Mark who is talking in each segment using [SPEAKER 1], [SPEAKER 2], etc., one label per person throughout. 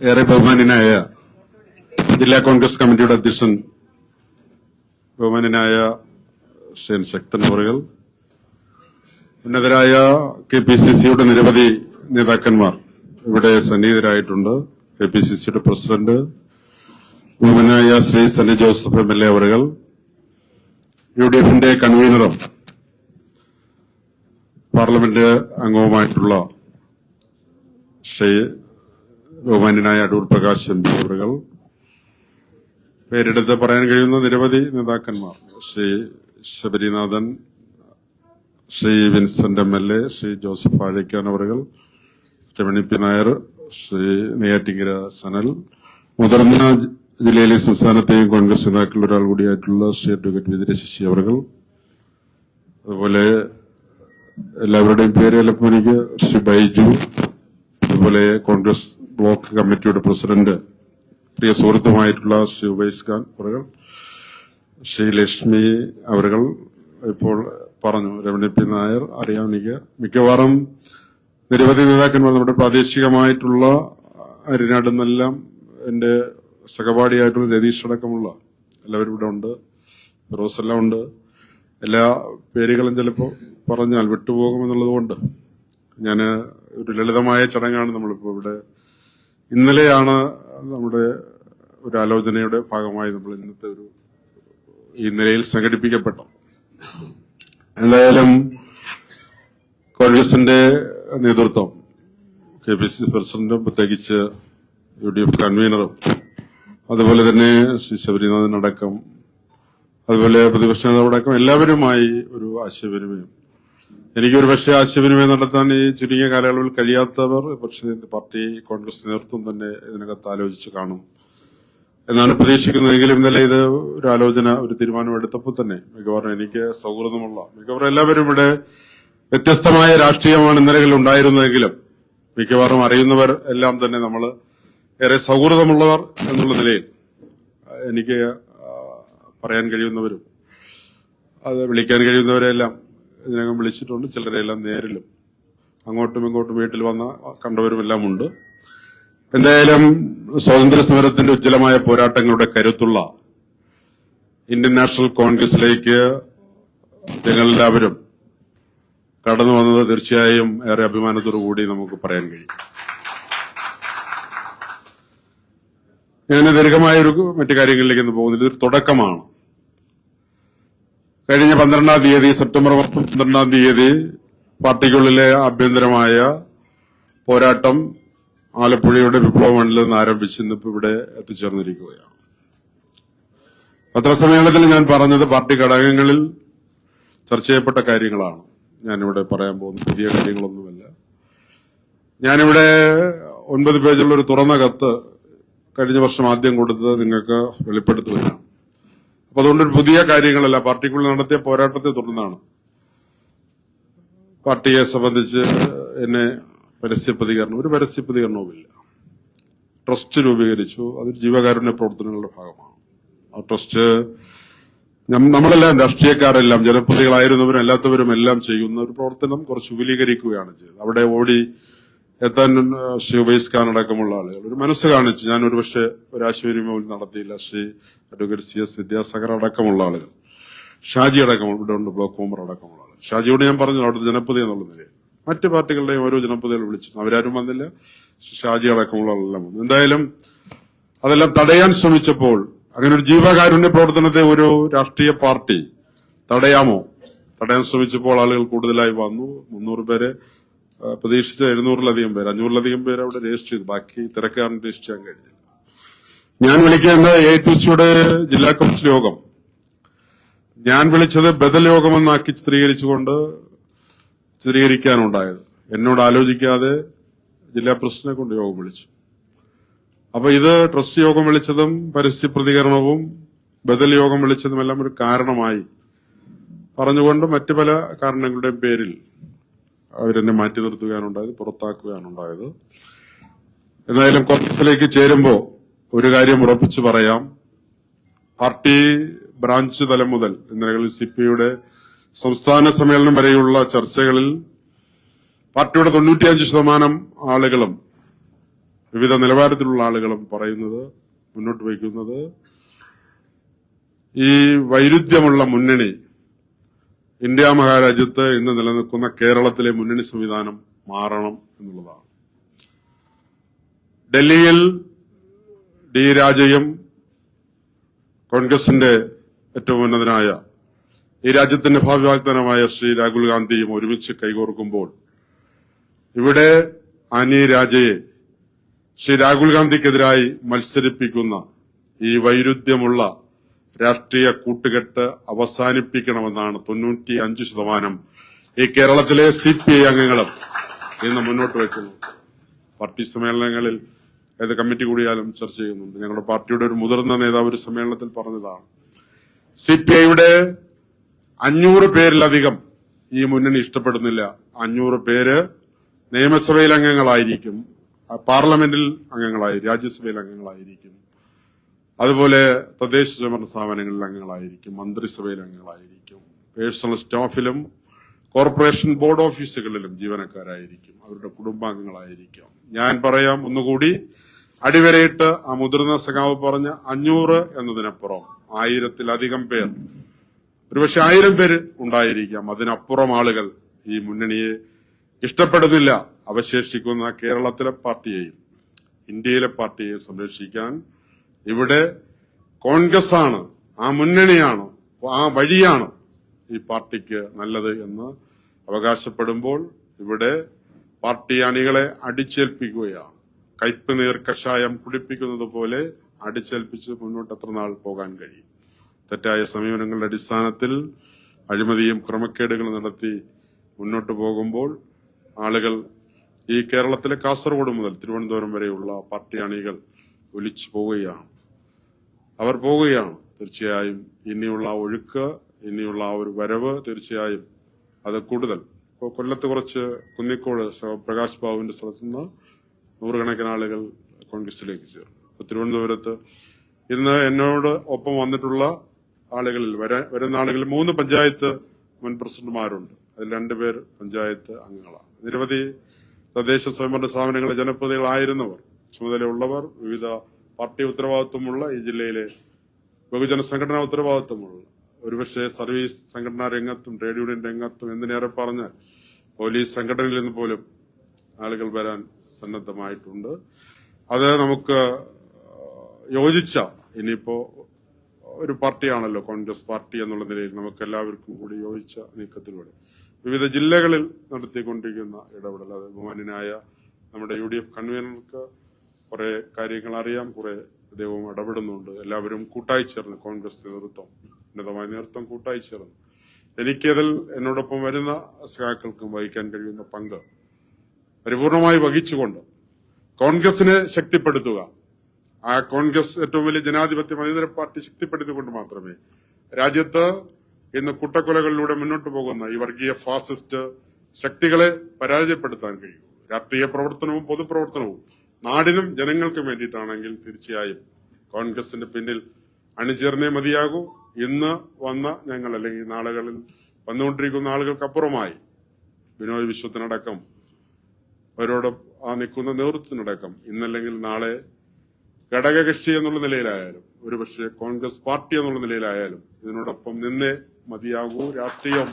[SPEAKER 1] ഏറെ ബഹുമാനനായ ജില്ലാ കോൺഗ്രസ് കമ്മിറ്റിയുടെ അധ്യക്ഷൻ ബഹുമാനനായ ശ്രീ ശക്തൻ മുറികൾ ഉന്നതരായ കെ പി സി സിയുടെ നിരവധി നേതാക്കന്മാർ ഇവിടെ സന്നിഹിതരായിട്ടുണ്ട്. കെ പി സി സിയുടെ പ്രസിഡന്റ് ബഹുമാനായ Shri Sunny Joseph M L A അവറുകൾ യു ഡി എഫിന്റെ കൺവീനറും പാർലമെന്റ് അംഗവുമായിട്ടുള്ള ശ്രീ ബഹുമാന്യനായ അടൂർ പ്രകാശ് എം പി അവറുകൾ പേരെടുത്ത് പറയാൻ കഴിയുന്ന നിരവധി നേതാക്കന്മാർ. Shri Sabarinathan Shri Vincent M L A Shri Joseph Azhaykkan അവറുകൾ രമണി പി നായർ ശ്രീ നെയ്യാറ്റിങ്കര സനൽ മുതിർന്ന ജില്ലയിലെ സംസ്ഥാനത്തെയും കോൺഗ്രസ് നേതാക്കളിൽ ഒരാൾ കൂടിയായിട്ടുള്ള ശ്രീ അഡ്വക്കേറ്റ് വിജയ ശശി അവറുകൾ. അതുപോലെ എല്ലാവരുടെയും പേര് ചിലപ്പോൾ എനിക്ക് ശ്രീ ബൈജു അതുപോലെ കോൺഗ്രസ് ബ്ലോക്ക് കമ്മിറ്റിയുടെ പ്രസിഡന്റ് പ്രിയ സുഹൃത്തുമായിട്ടുള്ള ശ്രീ ഉപേഷ് ഖാൻ അവരുകൾ ശ്രീ ലക്ഷ്മി അവരുകൾ ഇപ്പോൾ പറഞ്ഞു. രമണി പി നായർ അറിയാം മിക്കവാറും നിരവധി നേതാക്കന്മാർ നമ്മുടെ പ്രാദേശികമായിട്ടുള്ള അരിനാടുന്നെല്ലാം എന്റെ സഹപാഠിയായിട്ടുള്ള രതീഷ് അടക്കമുള്ള എല്ലാവരും ഇവിടെ ഉണ്ട്. ഫിറോസ് എല്ലാം ഉണ്ട്. എല്ലാ പേരുകളും ചിലപ്പോൾ പറഞ്ഞാൽ വിട്ടുപോകുമെന്നുള്ളത് കൊണ്ട് ഞാൻ ഒരു ലളിതമായ ചടങ്ങാണ് നമ്മളിപ്പോൾ ഇവിടെ ഇന്നലെയാണ് നമ്മുടെ ഒരു ആലോചനയുടെ ഭാഗമായി നമ്മൾ ഇന്നത്തെ ഒരു ഈ നിലയിൽ സംഘടിപ്പിക്കപ്പെട്ടത്. എന്തായാലും കോൺഗ്രസിന്റെ നേതൃത്വം കെ പി സി പ്രസിഡന്റും പ്രത്യേകിച്ച് യു ഡി എഫ് കൺവീനറും അതുപോലെ തന്നെ ശ്രീ ശബരിനാഥൻ അടക്കം അതുപോലെ പ്രതിപക്ഷ നേതാവടക്കം എല്ലാവരുമായി ഒരു ആശയവിനിമയം എനിക്കൊരു പക്ഷേ ആശയവിനിമയം നടത്താൻ ഈ ചുരുങ്ങിയ കാലയളവിൽ കഴിയാത്തവർ പക്ഷേ പാർട്ടി കോൺഗ്രസ് നേതൃത്വം തന്നെ ഇതിനകത്ത് ആലോചിച്ച് കാണും എന്നാണ് പ്രതീക്ഷിക്കുന്നതെങ്കിലും ഇന്നലെ ഇത് ഒരു ആലോചന ഒരു തീരുമാനം എടുത്തപ്പോൾ തന്നെ മിക്കവാറും എനിക്ക് സൗഹൃദമുള്ള മിക്കവാറും എല്ലാവരും ഇവിടെ വ്യത്യസ്തമായ രാഷ്ട്രീയമാണ് ഇന്നലകളിൽ ഉണ്ടായിരുന്നതെങ്കിലും മിക്കവാറും അറിയുന്നവർ എല്ലാം തന്നെ നമ്മൾ ഏറെ സൗഹൃദമുള്ളവർ എന്നുള്ള നിലയിൽ എനിക്ക് പറയാൻ കഴിയുന്നവരും അത് വിളിക്കാൻ കഴിയുന്നവരെല്ലാം ഇതിനകം വിളിച്ചിട്ടുണ്ട്. ചിലരെല്ലാം നേരിലും അങ്ങോട്ടും ഇങ്ങോട്ടും വീട്ടിൽ വന്ന കണ്ടവരുമെല്ലാം ഉണ്ട്. എന്തായാലും സ്വാതന്ത്ര്യ സമരത്തിന്റെ ഉജ്ജ്വലമായ പോരാട്ടങ്ങളുടെ കരുത്തുള്ള ഇന്ത്യൻ നാഷണൽ കോൺഗ്രസിലേക്ക് ഞങ്ങളെല്ലാവരും കടന്നു വന്നത് തീർച്ചയായും ഏറെ അഭിമാനത്തോടു കൂടി നമുക്ക് പറയാൻ കഴിയും. ഞാൻ ദീർഘമായ ഒരു മറ്റു കാര്യങ്ങളിലേക്ക് ഒന്നും പോകുന്നില്ല. ഇതൊരു തുടക്കമാണ്. കഴിഞ്ഞ പന്ത്രണ്ടാം തീയതി സെപ്റ്റംബർ മാസം പന്ത്രണ്ടാം തീയതി പാർട്ടിക്കുള്ളിലെ ആഭ്യന്തരമായ പോരാട്ടം ആലപ്പുഴയുടെ വിപ്ലവ മണ്ഡലിൽ നിന്ന് ആരംഭിച്ച് ഇന്നിപ്പോ ഇവിടെ എത്തിച്ചേർന്നിരിക്കുകയാണ്. പത്രസമ്മേളനത്തിൽ ഞാൻ പറഞ്ഞത് പാർട്ടി ഘടകങ്ങളിൽ ചർച്ച ചെയ്യപ്പെട്ട കാര്യങ്ങളാണ്. ഞാനിവിടെ പറയാൻ പോകുന്ന പുതിയ കാര്യങ്ങളൊന്നുമല്ല. ഞാനിവിടെ ഒൻപത് പേജുള്ള ഒരു തുറന്ന കത്ത് കഴിഞ്ഞ വർഷം ആദ്യം കൊടുത്തത് നിങ്ങൾക്ക് വെളിപ്പെടുത്തുകയാണ്. അപ്പൊ അതുകൊണ്ടൊരു പുതിയ കാര്യങ്ങളല്ല. പാർട്ടിക്കുള്ളിൽ നടത്തിയ പോരാട്ടത്തെ തുടർന്നാണ്. പാർട്ടിയെ സംബന്ധിച്ച് എന്നെ പരസ്യ പ്രതികരണം ഒരു പരസ്യ പ്രതികരണവുമില്ല ട്രസ്റ്റ് രൂപീകരിച്ചു. അത് ജീവകാരുണ്യ പ്രവർത്തനങ്ങളുടെ ഭാഗമാണ്. ആ ട്രസ്റ്റ് നമ്മളെല്ലാം രാഷ്ട്രീയക്കാരെല്ലാം ജനപ്രതികളായിരുന്നവരും അല്ലാത്തവരും എല്ലാം ചെയ്യുന്ന ഒരു പ്രവർത്തനം കുറച്ച് വിപുലീകരിക്കുകയാണ് ചെയ്തത്. അവിടെ ഓടി എത്താൻ ശ്രീ ഉബൈസ് ഖാൻ അടക്കമുള്ള ആളുകൾ. ഒരു മനസ്സ് കാണിച്ചു. ഞാൻ ഒരു പക്ഷേ ഒരു ആശയവിനിമയം നടത്തിയില്ല. Shri advocate C S Vidyasagar അടക്കമുള്ള ആളുകൾ. ഷാജി അടക്കമുള്ള ബ്ലോക്ക് മെമ്പർ അടക്കമുള്ള ആളുകൾ. ഷാജിയോട് ഞാൻ പറഞ്ഞു അവിടുത്തെ ജനപ്രതി എന്നുള്ള നിലയിൽ. മറ്റ് പാർട്ടികളുടെയും ഓരോ ജനപ്രതികൾ വിളിച്ചു അവരാരും വന്നില്ല. ഷാജി അടക്കമുള്ള ആളെല്ലാം വന്നു. എന്തായാലും അതെല്ലാം തടയാൻ ശ്രമിച്ചപ്പോൾ അങ്ങനെ ഒരു ജീവകാരുണ്യ പ്രവർത്തനത്തെ ഒരു രാഷ്ട്രീയ പാർട്ടി തടയാമോ? തടയാൻ ശ്രമിച്ചപ്പോൾ ആളുകൾ കൂടുതലായി വന്നു. മുന്നൂറ് പേര് പ്രതീക്ഷിച്ച എഴുന്നൂറിലധികം പേര്. അഞ്ഞൂറിലധികം പേര് അവിടെ രജിസ്റ്റർ ചെയ്തു. ബാക്കി തിരക്കാരൻ രജിസ്റ്റർ ചെയ്യാൻ കഴിഞ്ഞില്ല. ഞാൻ വിളിക്കേണ്ട എ ടു സിയുടെ ജില്ലാ കൌൺസിൽ യോഗം. ഞാൻ വിളിച്ചത് ബദൽ യോഗമെന്നാക്കി ചിത്രീകരിച്ചുകൊണ്ട് ചിത്രീകരിക്കാനുണ്ടായത്. എന്നോട് ആലോചിക്കാതെ ജില്ലാ പ്രസിഡന്റിനെ കൊണ്ട് യോഗം വിളിച്ചു. അപ്പൊ ഇത് ട്രസ്റ്റ് യോഗം വിളിച്ചതും പരസ്യ പ്രതികരണവും ബദൽ യോഗം വിളിച്ചതും എല്ലാം ഒരു കാരണമായി. പറഞ്ഞുകൊണ്ട് മറ്റു പല കാരണങ്ങളുടെയും പേരിൽ അവരെന്നെ മാറ്റി നിർത്തുകയാണുണ്ടായത് പുറത്താക്കുകയാണുണ്ടായത്. എന്തായാലും കോൺഗ്രസിലേക്ക് ചേരുമ്പോൾ ഒരു കാര്യം ഉറപ്പിച്ചു പറയാം. പാർട്ടി ബ്രാഞ്ച് തലം മുതൽ ഇന്നലെ സി പി സംസ്ഥാന സമ്മേളനം വരെയുള്ള ചർച്ചകളിൽ പാർട്ടിയുടെ തൊണ്ണൂറ്റിയഞ്ച് ശതമാനം ആളുകളും വിവിധ നിലവാരത്തിലുള്ള ആളുകളും പറയുന്നത് മുന്നോട്ട് വയ്ക്കുന്നത്. ഈ വൈരുദ്ധ്യമുള്ള മുന്നണി ഇന്ത്യ മഹാരാജ്യത്ത് ഇന്ന് നിലനിൽക്കുന്ന കേരളത്തിലെ മുന്നണി സംവിധാനം മാറണം എന്നുള്ളതാണ്. ഡൽഹിയിൽ ഡി രാജയും കോൺഗ്രസിന്റെ ഏറ്റവും ഉന്നതനായ ഈ രാജ്യത്തിന്റെ ഭാവി വാഗ്ദാനമായ ശ്രീ രാഹുൽ ഗാന്ധിയും ഒരുമിച്ച് കൈകോർക്കുമ്പോൾ ഇവിടെ അനി രാജയെ ശ്രീ രാഹുൽ ഗാന്ധിക്കെതിരായി മത്സരിപ്പിക്കുന്ന ഈ വൈരുദ്ധ്യമുള്ള രാഷ്ട്രീയ കൂട്ടുകെട്ട് അവസാനിപ്പിക്കണമെന്നാണ് തൊണ്ണൂറ്റി അഞ്ച് ശതമാനം ഈ കേരളത്തിലെ സി പി ഐ അംഗങ്ങളും ഇന്ന് മുന്നോട്ട് വയ്ക്കുന്നത് പാർട്ടി സമ്മേളനങ്ങളിൽ ഏത് കമ്മിറ്റി കൂടിയാലും ചർച്ച ചെയ്യുന്നുണ്ട്. ഞങ്ങളുടെ പാർട്ടിയുടെ ഒരു മുതിർന്ന നേതാവ് ഒരു സമ്മേളനത്തിൽ പറഞ്ഞതാണ്. സി പി ഐയുടെ അഞ്ഞൂറ് പേരിലധികം ഈ മുന്നണി ഇഷ്ടപ്പെടുന്നില്ല. അഞ്ഞൂറ് പേര് നിയമസഭയിൽ അംഗങ്ങളായിരിക്കും പാർലമെന്റിൽ അംഗങ്ങളായി രാജ്യസഭയിൽ അംഗങ്ങളായിരിക്കും. അതുപോലെ തദ്ദേശ സ്വയംഭരണ സ്ഥാപനങ്ങളിൽ അംഗങ്ങളായിരിക്കും മന്ത്രിസഭയിൽ അംഗങ്ങളായിരിക്കും പേഴ്സണൽ സ്റ്റാഫിലും കോർപ്പറേഷൻ ബോർഡ് ഓഫീസുകളിലും ജീവനക്കാരായിരിക്കും അവരുടെ കുടുംബാംഗങ്ങളായിരിക്കും. ഞാൻ പറയാം ഒന്നുകൂടി അടിവരയിട്ട് ആ മുതിർന്ന സഖാവ് പറഞ്ഞ അഞ്ഞൂറ് എന്നതിനപ്പുറം ആയിരത്തിലധികം പേർ ഒരുപക്ഷെ ആയിരം പേര് ഉണ്ടായിരിക്കാം. അതിനപ്പുറം ആളുകൾ ഈ മുന്നണിയെ ഇഷ്ടപ്പെടുന്നില്ല. അവശേഷിക്കുന്ന കേരളത്തിലെ പാർട്ടിയെയും ഇന്ത്യയിലെ പാർട്ടിയെയും സംരക്ഷിക്കാൻ ഇവിടെ കോൺഗ്രസ് ആണ് ആ മുന്നണിയാണ് ആ വഴിയാണ് ഈ പാർട്ടിക്ക് നല്ലത് എന്ന് അവകാശപ്പെടുമ്പോൾ ഇവിടെ പാർട്ടി അണികളെ അടിച്ചേൽപ്പിക്കുകയാണ്. കയ്പ് നീർ കഷായം കുടിപ്പിക്കുന്നത് പോലെ അടിച്ചേൽപ്പിച്ച് മുന്നോട്ട് എത്ര നാൾ പോകാൻ കഴിയും? തെറ്റായ സമീപനങ്ങളുടെ അടിസ്ഥാനത്തിൽ അഴിമതിയും ക്രമക്കേടുകളും നടത്തി മുന്നോട്ട് പോകുമ്പോൾ ആളുകൾ ഈ കേരളത്തിലെ കാസർഗോഡ് മുതൽ തിരുവനന്തപുരം വരെയുള്ള പാർട്ടി അണികൾ ഒലിച്ചു പോവുകയാണ്. അവർ പോവുകയാണ് തീർച്ചയായും. ഇനിയുള്ള ആ ഒഴുക്ക് ഇനിയുള്ള ആ ഒരു വരവ് തീർച്ചയായും അത് കൂടുതൽ. ഇപ്പോൾ കൊല്ലത്ത് കുറച്ച് കുന്നിക്കോട് പ്രകാശ് ബാബുവിന്റെ സ്ഥലത്ത് നിന്ന് നൂറുകണക്കിന് ആളുകൾ കോൺഗ്രസിലേക്ക് ചേർന്നു. ഇപ്പൊ തിരുവനന്തപുരത്ത് ഇന്ന് എന്നോട് ഒപ്പം വന്നിട്ടുള്ള ആളുകളിൽ വര- വരുന്ന ആളുകളിൽ മൂന്ന് പഞ്ചായത്ത് മുൻ പ്രസിഡന്റുമാരുണ്ട്. അതിൽ രണ്ടുപേർ പഞ്ചായത്ത് അംഗങ്ങളാണ്. നിരവധി തദ്ദേശ സ്വയംഭരണ സ്ഥാപനങ്ങളിലെ ജനപ്രതിനിധികളായിരുന്നവർ. ചുമതലയുള്ളവർ വിവിധ പാർട്ടി ഉത്തരവാദിത്വമുള്ള ഈ ജില്ലയിലെ ബഹുജന സംഘടനാ ഉത്തരവാദിത്വമുള്ള ഒരുപക്ഷെ സർവീസ് സംഘടനാ രംഗത്തും ട്രേഡ് യൂണിയൻ രംഗത്തും എന്തിനേറെ പറഞ്ഞാൽ പോലീസ് സംഘടനയിൽ നിന്ന് പോലും ആളുകൾ വരാൻ സന്നദ്ധമായിട്ടുണ്ട്. അത് നമുക്ക് യോജിച്ച ഇനിയിപ്പോ ഒരു പാർട്ടിയാണല്ലോ കോൺഗ്രസ് പാർട്ടി എന്നുള്ള നിലയിൽ നമുക്ക് എല്ലാവർക്കും കൂടി യോജിച്ച നീക്കത്തിലൂടെ. വിവിധ ജില്ലകളിൽ നടത്തിക്കൊണ്ടിരിക്കുന്ന ഇടപെടൽ അത് ബഹുമാനായ നമ്മുടെ യു ഡി എഫ് കൺവീനർക്ക് കുറെ കാര്യങ്ങൾ അറിയാം കുറെ ദൈവം ഇടപെടുന്നുണ്ട്. എല്ലാവരും കൂട്ടായി ചേർന്ന് കോൺഗ്രസ് നേതൃത്വം ഉന്നതമായ നേതൃത്വം കൂട്ടായി ചേർന്ന്. എനിക്കതിൽ എന്നോടൊപ്പം വരുന്ന സഖാക്കൾക്കും വഹിക്കാൻ കഴിയുന്ന പങ്ക് പരിപൂർണമായി വഹിച്ചുകൊണ്ട് കോൺഗ്രസിനെ ശക്തിപ്പെടുത്തുക. ആ കോൺഗ്രസ് ഏറ്റവും വലിയ ജനാധിപത്യ മതേതര പാർട്ടി ശക്തിപ്പെടുത്തിക്കൊണ്ട് മാത്രമേ രാജ്യത്ത് ഇന്ന് കൂട്ടക്കൊലകളിലൂടെ മുന്നോട്ട് പോകുന്ന ഈ വർഗീയ ഫാസിസ്റ്റ് ശക്തികളെ പരാജയപ്പെടുത്താൻ കഴിയൂ. രാഷ്ട്രീയ പ്രവർത്തനവും പൊതുപ്രവർത്തനവും നാടിനും ജനങ്ങൾക്കും വേണ്ടിയിട്ടാണെങ്കിൽ തീർച്ചയായും കോൺഗ്രസിന്റെ പിന്നിൽ അണിചേർന്നേ മതിയാകൂ. ഇന്ന് വന്ന ഞങ്ങൾ അല്ലെങ്കിൽ നാളുകളിൽ വന്നുകൊണ്ടിരിക്കുന്ന ആളുകൾക്കപ്പുറമായി ബിനോയ് വിശ്വത്തിനടക്കം അവരോട് ആ നിൽക്കുന്ന നേതൃത്വത്തിനടക്കം ഇന്നല്ലെങ്കിൽ നാളെ ഘടകകക്ഷി എന്നുള്ള നിലയിലായാലും ഒരുപക്ഷെ കോൺഗ്രസ് പാർട്ടി എന്നുള്ള നിലയിലായാലും ഇതിനോടൊപ്പം നിന്നേ മതിയാകൂ രാഷ്ട്രീയം.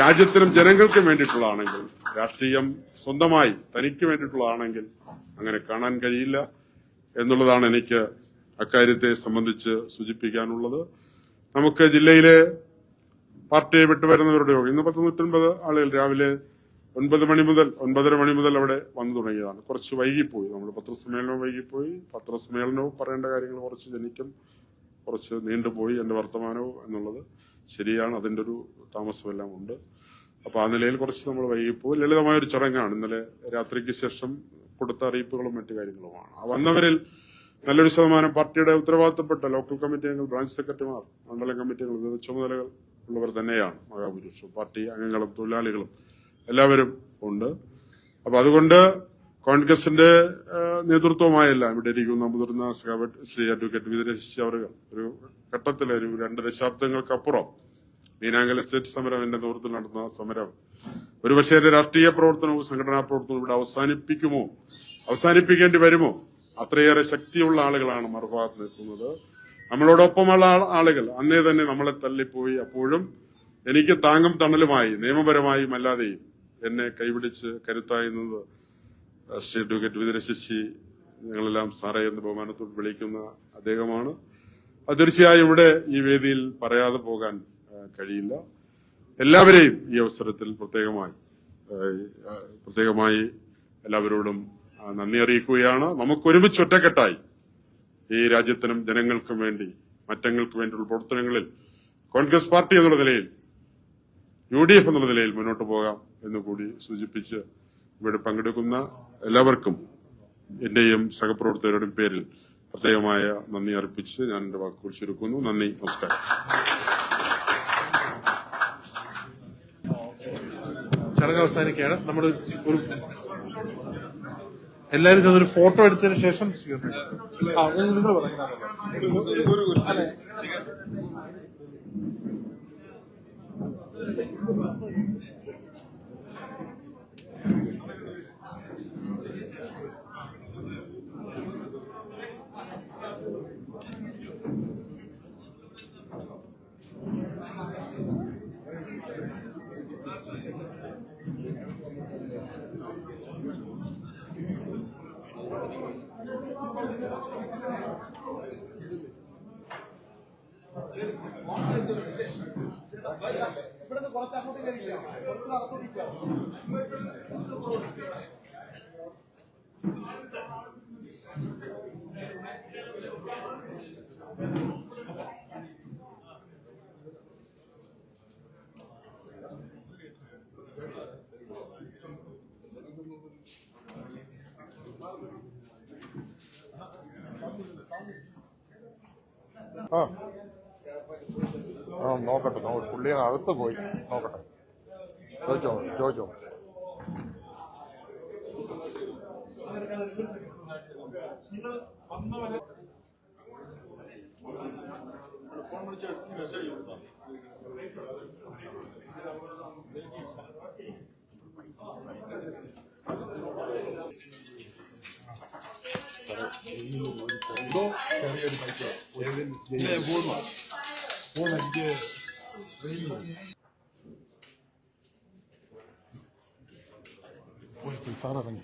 [SPEAKER 1] രാജ്യത്തിനും ജനങ്ങൾക്കും വേണ്ടിയിട്ടുള്ളതാണെങ്കിൽ രാഷ്ട്രീയം സ്വന്തമായി തനിക്ക് വേണ്ടിയിട്ടുള്ളതാണെങ്കിൽ അങ്ങനെ കാണാൻ കഴിയില്ല എന്നുള്ളതാണ് എനിക്ക് അക്കാര്യത്തെ സംബന്ധിച്ച് സൂചിപ്പിക്കാനുള്ളത്. നമുക്ക് ജില്ലയിലെ പാർട്ടിയെ വിട്ടുവരുന്നവരുടെ യോഗം ഇന്ന് പത്ത് നൂറ്റൻപത് ആളുകൾ രാവിലെ ഒൻപത് മണി മുതൽ ഒൻപതര മണി മുതൽ അവിടെ വന്നു തുടങ്ങിയതാണ്. കുറച്ച് വൈകിപ്പോയി. നമ്മൾ പത്രസമ്മേളനവും വൈകിപ്പോയി. പത്രസമ്മേളനവും പറയേണ്ട കാര്യങ്ങൾ കുറച്ച് ജനിക്കും. കുറച്ച് നീണ്ടുപോയി എന്റെ വർത്തമാനവും എന്നുള്ളത്. ശരിയാണ് അതിന്റെ ഒരു താമസമെല്ലാം ഉണ്ട്. അപ്പോൾ ആ നിലയിൽ കുറച്ച് നമ്മൾ വൈകിപ്പോൾ ലളിതമായ ഒരു ചടങ്ങാണ്. ഇന്നലെ രാത്രിക്ക് ശേഷം കൊടുത്ത അറിയിപ്പുകളും മറ്റ് കാര്യങ്ങളുമാണ്. വന്നവരിൽ നല്ലൊരു ശതമാനം പാർട്ടിയുടെ ഉത്തരവാദിത്തപ്പെട്ട ലോക്കൽ കമ്മിറ്റി അംഗങ്ങൾ ബ്രാഞ്ച് സെക്രട്ടറിമാർ മണ്ഡലം കമ്മിറ്റികൾ വിവിധ ചുമതലകൾ ഉള്ളവർ തന്നെയാണ് മഹാപുരുഷം പാർട്ടി അംഗങ്ങളും തൊഴിലാളികളും എല്ലാവരും ഉണ്ട്. അപ്പൊ അതുകൊണ്ട് കോൺഗ്രസിന്റെ നേതൃത്വമായല്ല ഇവിടെ ഇരിക്കുന്ന മുതിർന്ന ശ്രീ അഡ്വക്കേറ്റ് വിദ്യശി അവർ ഒരു ഘട്ടത്തിൽ ഒരു രണ്ട് ദശാബ്ദങ്ങൾക്കപ്പുറം മീനാങ്കൽ എസ്റ്റേറ്റ് സമരം എന്റെ നേതൃത്വത്തിൽ നടന്ന സമരം. ഒരുപക്ഷെ എന്റെ രാഷ്ട്രീയ പ്രവർത്തനവും സംഘടനാ പ്രവർത്തനവും ഇവിടെ അവസാനിപ്പിക്കുമോ? അവസാനിപ്പിക്കേണ്ടി വരുമോ? അത്രയേറെ ശക്തിയുള്ള ആളുകളാണ് മറുഭാഗത്ത് നിൽക്കുന്നത്. നമ്മളോടൊപ്പമുള്ള ആളുകൾ അന്നേ തന്നെ നമ്മളെ തള്ളിപ്പോയി. അപ്പോഴും എനിക്ക് താങ്ങും തണലുമായി നിയമപരമായും അല്ലാതെയും എന്നെ കൈപിടിച്ച് കരുത്തായി ശ്രീ അഡ്വക്കേറ്റ് വിതുരശശി ഞങ്ങളെല്ലാം സാറേ എന്ന് ബഹുമാനത്തോട് വിളിക്കുന്ന അദ്ദേഹമാണ്. തീർച്ചയായും ഇവിടെ ഈ വേദിയിൽ പറയാതെ പോകാൻ കഴിയില്ല. എല്ലാവരെയും ഈ അവസരത്തിൽ പ്രത്യേകമായി പ്രത്യേകമായി എല്ലാവരോടും നന്ദി അറിയിക്കുകയാണ്. നമുക്ക് ഒരുമിച്ച് ഒറ്റക്കെട്ടായി ഈ രാജ്യത്തിനും ജനങ്ങൾക്കും വേണ്ടി മറ്റങ്ങൾക്ക് വേണ്ടിയുള്ള പ്രവർത്തനങ്ങളിൽ കോൺഗ്രസ് പാർട്ടി എന്നുള്ള നിലയിൽ യു ഡി എഫ് എന്നുള്ള നിലയിൽ മുന്നോട്ട് പോകാം എന്ന് കൂടി സൂചിപ്പിച്ച് ഇവിടെ പങ്കെടുക്കുന്ന എല്ലാവർക്കും എന്റെയും സഹപ്രവർത്തകരുടെയും പേരിൽ പ്രത്യേകമായ നന്ദി അർപ്പിച്ച് ഞാൻ എന്റെ വാക്കുകൾ ചുരുക്കുന്നു നന്ദി നമസ്കാരം.
[SPEAKER 2] ചടങ്ങ് അവസാനിക്കുകയാണ്. നമ്മൾ ഒരു എല്ലാവരും ഒരു ഫോട്ടോ എടുത്തതിന് ശേഷം സ്വീകരിക്കും. നിങ്ങൾ പറയാം ഇവിടുന്ന് കുറച്ച് അങ്ങോട്ട് കയറിയില്ല കുറച്ച് അകത്തോട്ട് ഇരിക്കാം
[SPEAKER 3] ആ. ആ നോക്കട്ടെ നോക്കട്ടെ പുള്ളി അകത്ത് പോയി. നോക്കട്ടെ. ചോദിച്ചോ ചോദിച്ചോ. 너 대리를 받죠. 네, 뭐는 뭐는 이제 왜 이렇게 살아가니?